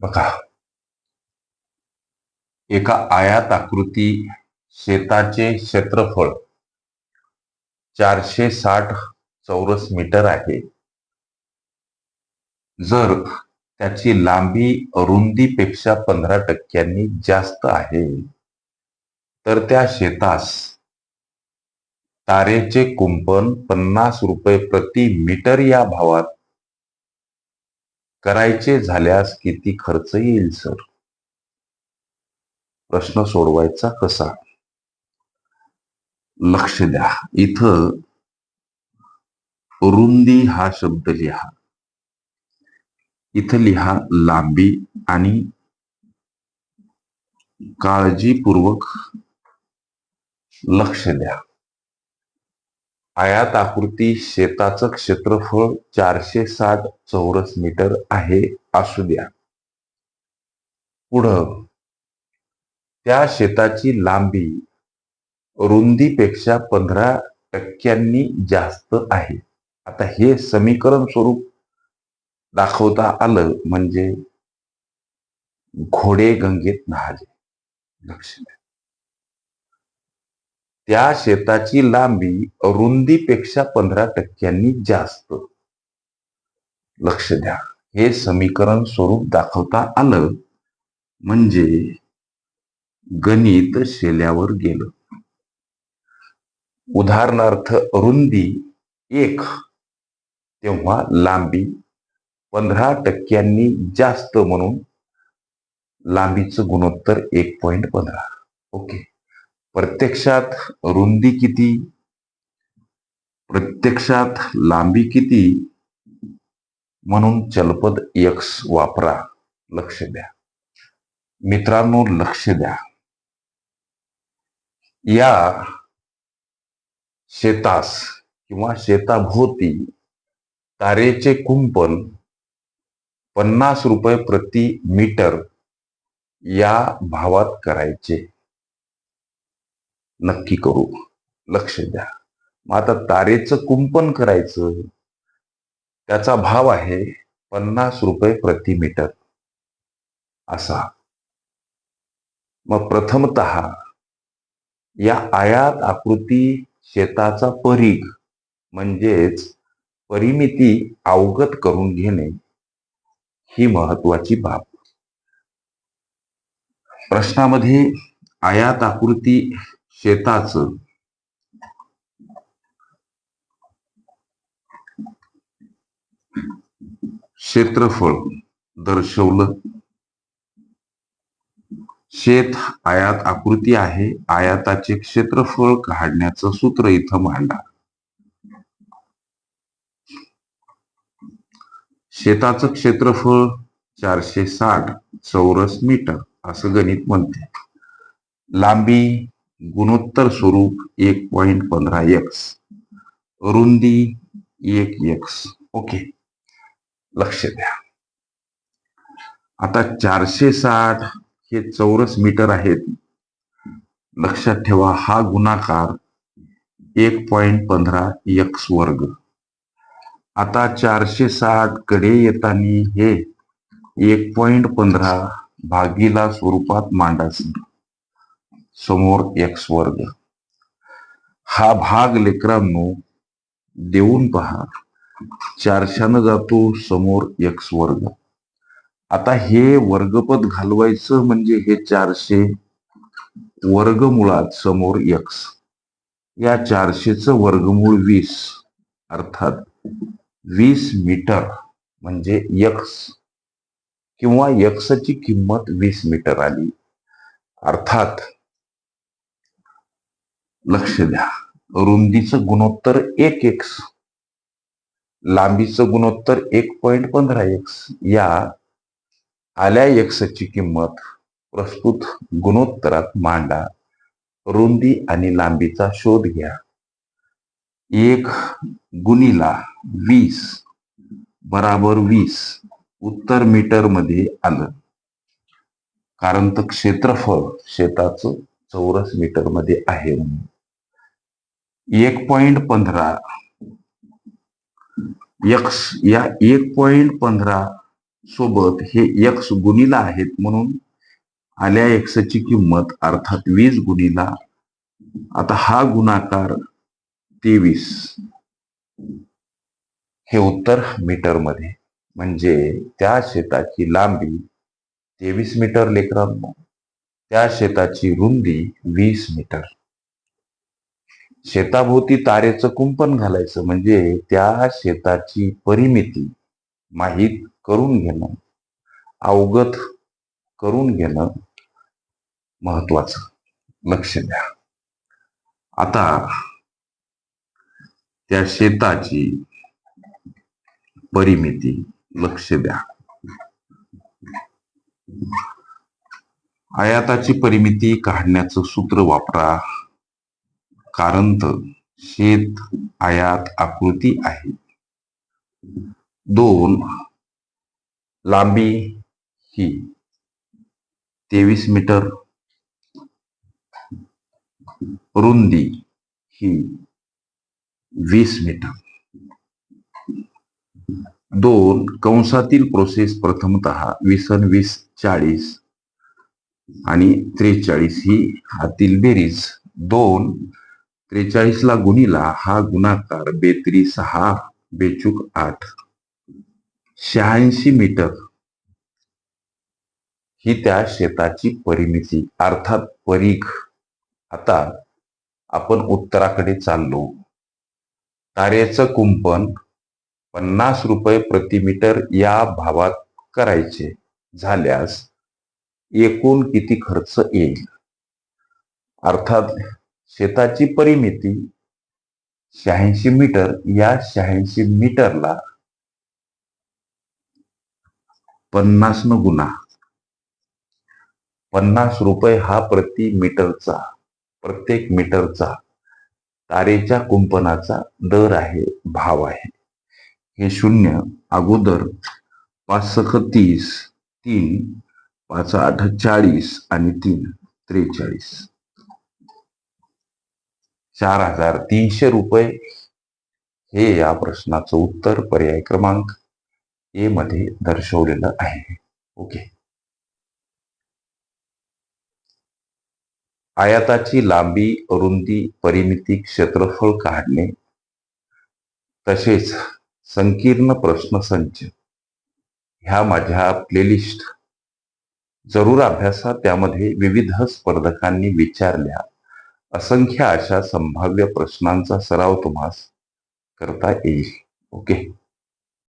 बघा. एका आयात आकृती शेताचे क्षेत्रफळ चारशे साठ चौरस मीटर आहे. जर त्याची लांबी रुंदीपेक्षा पंधरा टक्क्यांनी जास्त आहे तर त्या शेतास तारेचे कुंपण पन्नास रुपये प्रति मीटर या भावात करायचे झाल्यास किती खर्च येईल सर? प्रश्न सोडवायचा कसा? लक्ष द्या. इथं रुंदी हा शब्द लिहा. इथं लिहा लांबी आणि काळजीपूर्वक लक्ष द्या. आयात आकृती शेताचं क्षेत्रफळ चारशे साठ चौरस मीटर आहे असू द्या. पुढं त्या शेताची लांबी रुंदीपेक्षा पंधरा टक्क्यांनी जास्त आहे. आता हे समीकरण स्वरूप दाखवता आलं म्हणजे घोडे गंगेत नहाजे लक्ष द्या. त्या शेताची लांबी रुंदीपेक्षा पंधरा टक्क्यांनी जास्त. लक्ष द्या. हे समीकरण स्वरूप दाखवता आलं म्हणजे गणित शेल्यावर गेलं. उदाहरणार्थ रुंदी एक तेव्हा लांबी पंधरा टक्क्यांनी जास्त म्हणून लांबीचं गुणोत्तर एक पॉइंट पंधरा. ओके. प्रत्यक्षात रुंदी किती? प्रत्यक्षात लांबी किती? म्हणून चलपद यक्स वापरा. लक्ष द्या. मित्रांनो लक्ष द्या. या शेतास किंवा शेताभोवती तारेचे कुंपण पन्नास रुपये प्रति मीटर या भावात करायचे. नक्की करू. लक्ष द्या. मग आता तारेचं कुंपण करायचं. त्याचा भाव आहे पन्नास रुपये प्रति मीटर. असा. मग प्रथमत या आयात आकृती शेताचा परीघ म्हणजेच परिमिती अवगत करून घेणे ही महत्वाची बाब. प्रश्नामध्ये आयात आकृती शेताचं. क्षेत्रफळ दर्शवलं. शेत आयात आकृती आहे. आयाताचे क्षेत्रफळ काढण्याचं सूत्र इथं मांडा. शेताचं क्षेत्रफळ चारशे साठ चौरस मीटर असं गणित म्हणते. लांबी गुणोत्तर स्वरूप एक पॉइंट पंधरा एक्स रुंदी एक एक्स ओके. लक्ष द्या. आता चारशे साठ हे चौरस मीटर आहेत. लक्षात ठेवा हा गुणाकार एक पॉइंट पंधरा एक्स वर्ग. आता चारशे साठकडे येताना हे एक पॉइंट पंधरा भागीला स्वरूपात मांडायचं. समोर एक्स वर्ग हा भाग लेकरांनो देऊन पहा. चारशानं जातो समोर एक्स वर्ग आता हे वर्गपद घालवायचं म्हणजे हे चारशे वर्गमुळात समोर एक्स या चारशेचं वर्गमूळ वीस अर्थात वीस मीटर म्हणजे यक्स किंवा यक्सची किंमत वीस मीटर आली. अर्थात लक्ष द्या. रुंदीचं गुणोत्तर एक एक्स लांबीचं गुणोत्तर एक पॉइंट पंधरा एक्स या आल्या एक्सची किंमत प्रस्तुत गुणोत्तरात मांडा. रुंदी आणि लांबीचा शोध घ्या. एक गुणीला वीस बराबर वीस उत्तर मीटरमध्ये आलं. कारण तर क्षेत्रफळ शेताचं चौरस मीटरमध्ये आहे म्हणून. एक पॉइंट पंधरा. यक्स या एक पॉइंट पंधरा सोबत हे यक्स गुणीला आहेत म्हणून आल्या एक्सची किंमत अर्थात वीस गुणीला. आता हा गुणाकार तेवीस. हे उत्तर मीटरमध्ये म्हणजे त्या शेताची लांबी तेवीस मीटर लेकरांनो त्या शेताची रुंदी वीस मीटर. शेताभोवती तारेचं कुंपण घालायचं म्हणजे त्या शेताची परिमिती माहीत करून घेणं अवगत करून घेणं महत्वाचं लक्ष द्या. आता त्या शेताची परिमिती लक्ष द्या. आयाताची परिमिती काढण्याचं सूत्र वापरा. कारण तर शेत आयात आकृती आहे. दोन लांबी ही तेवीस मीटर. रुंदी ही वीस मीटर. दोन कंसातील प्रोसेस प्रथमतः विसन वीस चाळीस आणि त्रेचाळीस ही हातील बेरीज. दोन त्रेचाळीसला गुणीला हा गुणाकार बेत्री सहा बेचूक आठ. शहाऐंशी मीटर. ही त्या शेताची परिमिती अर्थात परीघ. आता आपण उत्तराकडे चाललो. तारेचं कुंपण पन्नास रुपये प्रति मीटर या भावात करायचे झाल्यास एकूण किती खर्च येईल? अर्थात शेताची परिमिती शहाऐंशी मीटर या शहाऐंशी मीटरला पन्नास न गुणा. पन्नास रुपये हा प्रति मीटरचा प्रत्येक मीटरचा तारेच्या कुंपणाचा दर आहे भाव आहे. हे शून्य अगोदर पाच सख तीस तीन पाच आठ चाळीस आणि तीन त्रेचाळीस. चार हजार तीनशे रुपये. हे या प्रश्नाचं उत्तर पर्याय क्रमांक ए मध्ये दर्शवलेलं आहे. ओके. आयाताची लांबी रुंदी परिमिती क्षेत्रफळ काढणे. तसेच संकीर्ण प्रश्नसंच. ह्या माझ्या प्लेलिस्ट जरूर अभ्यासा त्यामध्ये विविध स्पर्धकांनी विचारल्या. असंख्य अशा संभाव्य प्रश्नांचा सराव तुम्हास करता येईल. ओके?